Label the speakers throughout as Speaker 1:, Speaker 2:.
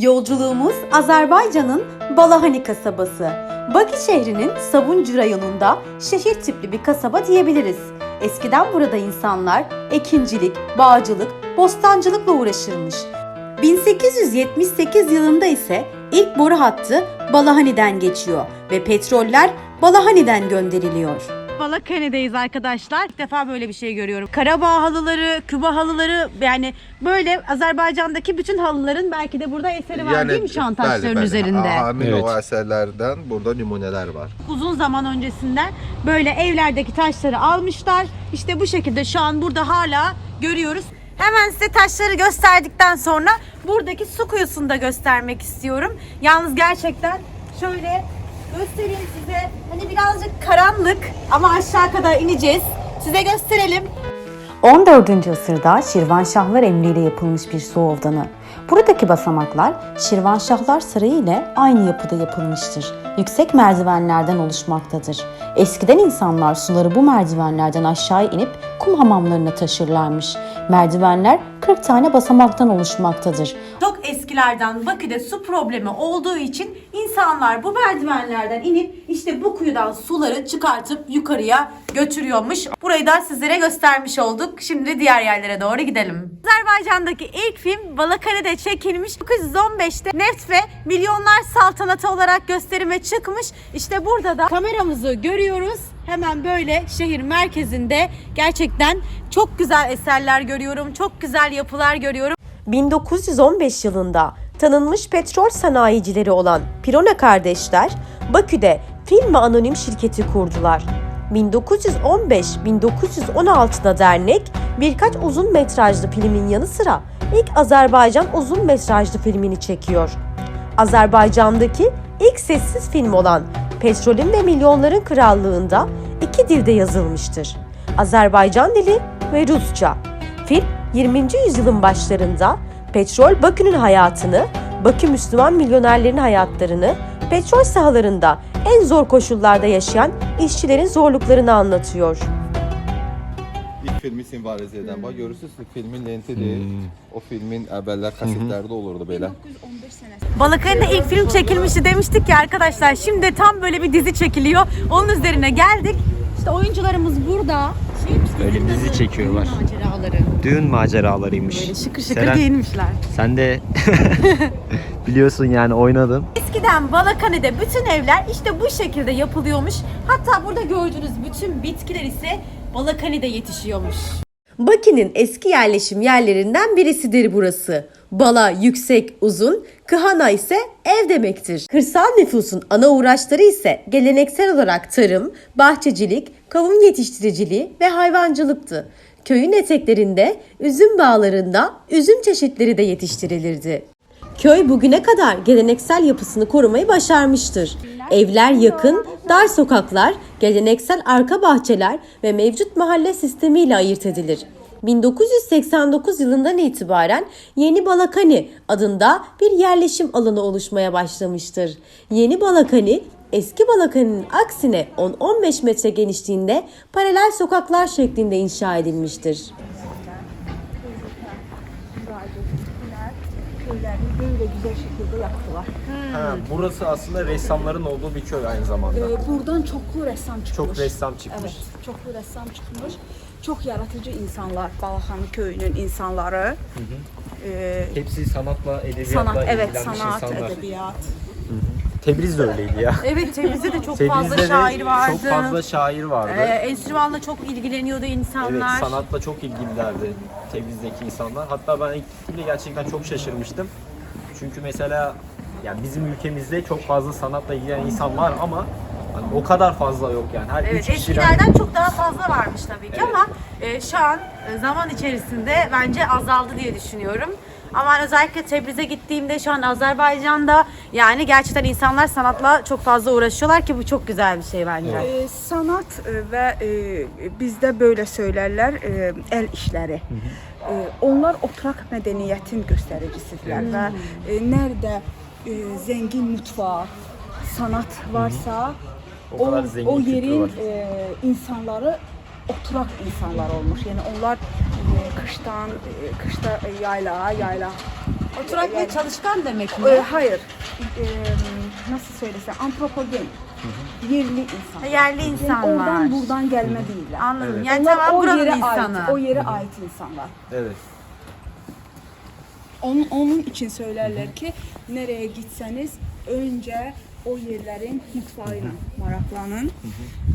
Speaker 1: Yolculuğumuz Azerbaycan'ın Balahani kasabası. Bakı şehrinin Sabuncu rayonunda şehir tipli bir kasaba diyebiliriz. Eskiden burada insanlar ekincilik, bağcılık, bostancılıkla uğraşırmış. 1878 yılında ise ilk boru hattı Balahani'den geçiyor ve petroller Balahani'den gönderiliyor. Balakani'deyiz arkadaşlar. İlk defa böyle bir şey görüyorum. Karabağ halıları, Küba halıları yani böyle Azerbaycan'daki bütün halıların belki de burada eseri var değil mi şu an taşların
Speaker 2: bəli, bəli.
Speaker 1: üzerinde?
Speaker 2: Həmin
Speaker 3: Evet.
Speaker 2: o əsərlərdən burada nümunələr var.
Speaker 1: Uzun zaman öncesinden böyle evlerdeki taşları almışlar. İşte bu şekilde şu an burada hala görüyoruz. Hemen size taşları gösterdikten sonra buradaki su kuyusunu da göstermek istiyorum. Yalnız gerçekten şöyle göstereyim size. Hani birazcık karanlık ama aşağı kadar ineceğiz. Size gösterelim. 14. asırda Şirvanşahlar emriyle yapılmış bir su ovdanı. Buradaki basamaklar Şirvanşahlar Sarayı ile aynı yapıda yapılmıştır. Yüksek merdivenlerden oluşmaktadır. Eskiden insanlar suları bu merdivenlerden aşağı inip kum hamamlarına taşırlarmış. Merdivenler 40 tane basamaktan oluşmaktadır. Çok eskilerden Bakü'de su problemi olduğu için insanlar bu merdivenlerden inip işte bu kuyudan suları çıkartıp yukarıya götürüyormuş. Burayı da sizlere göstermiş olduk. Şimdi diğer yerlere doğru gidelim. Azerbaycan'daki ilk film Balakani'de çekilmiş. 1915'te Neft ve Milyonlar Saltanatı olarak gösterime çıkmış. İşte burada da kameramızı görüyoruz. Hemen böyle şehir merkezinde gerçekten çok güzel eserler görüyorum. Çok güzel yapılar görüyorum. 1915 yılında tanınmış petrol sanayicileri olan Pirona kardeşler Bakü'de Film ve Anonim şirketi kurdular. 1915-1916'da dernek birkaç uzun metrajlı filmin yanı sıra ilk Azerbaycan uzun metrajlı filmini çekiyor. Azerbaycan'daki ilk sessiz film olan Petrolün ve Milyonların Krallığında iki dilde yazılmıştır. Azerbaycan dili ve Rusça. Film 20. yüzyılın başlarında petrol Bakü'nün hayatını, Bakü Müslüman milyonerlerin hayatlarını, petrol sahalarında en zor koşullarda yaşayan işçilerin zorluklarını anlatıyor.
Speaker 2: Filmi simvalizə edən. Bax görürsüz ki, filmin lentidir. O filmin əvvəllər kasetlərdə olurdu belə.
Speaker 1: Balakani'de ilk film çekilmişti demiştik ya arkadaşlar. Şimdi tam böyle bir dizi çekiliyor. Onun üzerine geldik. İşte oyuncularımız burada.
Speaker 3: Öyle bir dizi çekiyorlar.
Speaker 1: Maceraları.
Speaker 3: Düğün maceralarıymış.
Speaker 1: Böyle şıkır şıkır
Speaker 3: Seren,
Speaker 1: giyinmişler.
Speaker 3: Sen de biliyorsun yani oynadın.
Speaker 1: Eskiden Balakani'de bütün evler işte bu şekilde yapılıyormuş. Hatta burada gördüğünüz bütün bitkiler ise Balakani'de yetişiyormuş. Bakü'nün eski yerleşim yerlerinden birisidir burası. Bala yüksek, uzun, kıhana ise ev demektir. Kırsal nüfusun ana uğraşları ise geleneksel olarak tarım, bahçecilik, kavun yetiştiriciliği ve hayvancılıktı. Köyün eteklerinde, üzüm bağlarında üzüm çeşitleri de yetiştirilirdi. Köy bugüne kadar geleneksel yapısını korumayı başarmıştır. Evler yakın, dar sokaklar, geleneksel arka bahçeler ve mevcut mahalle sistemiyle ayırt edilir. 1989 yılından itibaren Yeni Balakani adında bir yerleşim alanı oluşmaya başlamıştır. Yeni Balakani eski Balakani'nin aksine 10-15 metre genişliğinde paralel sokaklar şeklinde inşa edilmiştir.
Speaker 4: Köylerini böyle güzel şekilde yaptılar.
Speaker 3: Ha, burası aslında ressamların olduğu bir köy aynı zamanda.
Speaker 4: Ee, buradan çoklu ressam çıkmış.
Speaker 3: Çok ressam çıkmış.
Speaker 4: Evet, çoklu ressam çıkmış. Çok yaratıcı insanlar, Balaxanı köyünün insanları. Ee,
Speaker 3: Hepsi sanatla, edebiyatla
Speaker 4: sanat, evet sanat,
Speaker 3: insanlar.
Speaker 4: edebiyat.
Speaker 3: Tebriz de öyleydi ya.
Speaker 1: Evet Tebriz'de de çok
Speaker 3: Tebriz'de
Speaker 1: fazla
Speaker 3: de
Speaker 1: şair vardı.
Speaker 3: çok fazla şair vardı.
Speaker 1: Ee, enstrümanla çok ilgileniyordu
Speaker 3: Evet,
Speaker 1: insanlar.
Speaker 3: sanatla çok ilgililerdi Tebriz'deki insanlar. Hatta ben ilk gittiğimde gerçekten çok şaşırmıştım. Çünkü mesela yani bizim ülkemizde çok fazla sanatla ilgilenen insan var ama hani o kadar fazla yok yani. Her
Speaker 1: Evet,
Speaker 3: üç kişiden
Speaker 1: eskilerden çok daha fazla varmış tabii ki
Speaker 3: Evet.
Speaker 1: ama e, şu an e, zaman içerisinde bence azaldı diye düşünüyorum. Ama özellikle Tebriz'e gittiğimde şu an Azerbaycan'da yani gerçekten insanlar sanatla çok fazla uğraşıyorlar ki bu çok güzel bir şey bence.
Speaker 4: Ee, sanat e, ve e, bizde böyle söylerler e, el işleri. E, onlar oturak medeniyetin göstericisidirler ve e, nerede e, zengin mutfağı, sanat varsa
Speaker 3: O
Speaker 4: o,
Speaker 3: kadar zengin
Speaker 4: o
Speaker 3: kültürü
Speaker 4: yerin
Speaker 3: var.
Speaker 4: e, insanları oturak insanlar olmuş. Yani onlar e, kıştan e, kışta e, yaylağa, yayla
Speaker 1: Oturak ve çalışkan demek mi?
Speaker 4: E, hayır. E, nasıl söylesem antropogen. Yerli insan.
Speaker 1: Yerli
Speaker 4: Yani
Speaker 1: insanlar.
Speaker 4: oradan buradan gelme değiller.
Speaker 1: Anladım. Yani
Speaker 4: Onlar
Speaker 1: tamam
Speaker 4: o
Speaker 1: buranın
Speaker 4: yere
Speaker 1: insanı.
Speaker 4: ait, o yere ait insanlar.
Speaker 3: Evet.
Speaker 4: Onun, onun için söylerler ki nereye gitseniz önce o yerlerin mutfağıyla maraklanın.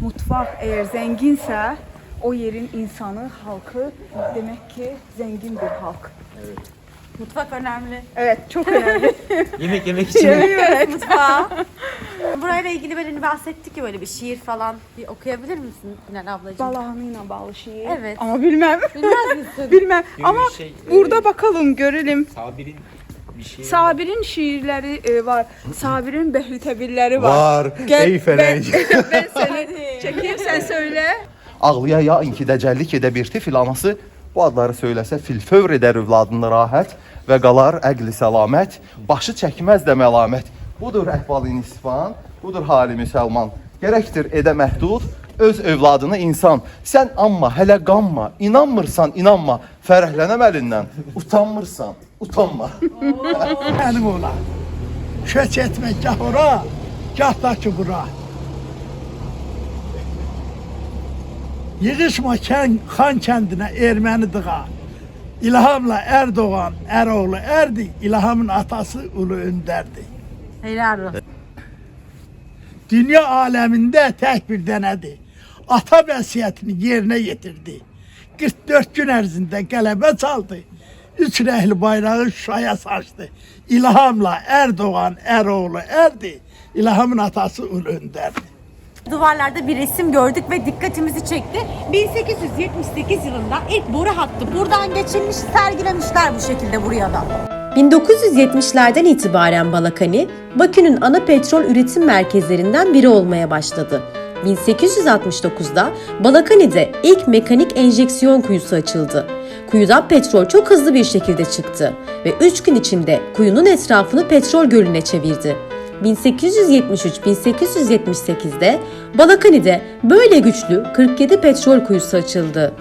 Speaker 4: Mutfak eğer zenginse o yerin insanı, halkı demek ki zengin bir halk.
Speaker 1: Mutfak önemli.
Speaker 4: Evet, çok önemli.
Speaker 3: Yemek yemek için.
Speaker 4: evet.
Speaker 1: Mutfağı. Burayla ilgili böyle bahsettik ki böyle bir şiir falan bir okuyabilir misin Günel ablacığım?
Speaker 4: Balağımıyla bağlı şiir.
Speaker 1: Evet.
Speaker 4: Ama bilmem.
Speaker 1: Bilmez misin?
Speaker 4: bilmem.
Speaker 3: Yok,
Speaker 4: Ama
Speaker 3: şey,
Speaker 4: burada
Speaker 3: e,
Speaker 4: bakalım, görelim.
Speaker 3: Sabir'in bir şey
Speaker 4: Sabir'in şiirleri e, var. Sabir'in behlitebilleri var.
Speaker 2: Var.
Speaker 4: Gel,
Speaker 2: Ey.
Speaker 4: Ben, ben seni çekeyim sen söyle.
Speaker 2: Ağlıya ya inki dəcəllik edə bir tifil anası bu adları söyləsə fil fövr edər övladını rahat və qalar əqli səlamət, başı çəkməz də məlamət. Budur əhval-i budur hali müsəlman. Gərəkdir edə məhdud öz övladını insan. Sən amma hələ qanma, inanmırsan, inanma. Fərəhlənəməlindən utanmırsan, utanma.
Speaker 5: Benim oğlan. Köç etmek gah ora, gah da ki bura. Yığışma kən, xan kəndinə erməni dığa. İlhamla Erdoğan, Eroğlu erdi, İlhamın atası Ulu Önderdi.
Speaker 1: Helal olsun.
Speaker 5: Dünya aləmində tək bir dənədir. Ata vəsiyyətini yerinə yetirdi. 44 gün ərzində qələbə çaldı. Üç rəhli bayrağı Şuşaya saçdı. İlhamla Erdoğan, Eroğlu erdi. İlhamın atası Ulu Önderdi.
Speaker 1: Duvarlarda bir resim gördük ve dikkatimizi çekti. 1878 yılında ilk boru hattı buradan geçilmiş, sergilemişler bu şekilde buraya da.
Speaker 6: 1970'lerden itibaren Balakani, Bakü'nün ana petrol üretim merkezlerinden biri olmaya başladı. 1869'da Balakani'de ilk mekanik enjeksiyon kuyusu açıldı. Kuyudan petrol çok hızlı bir şekilde çıktı ve 3 gün içinde kuyunun etrafını petrol gölüne çevirdi. 1873-1878'de Balakani'de böyle güçlü 47 petrol kuyusu açıldı.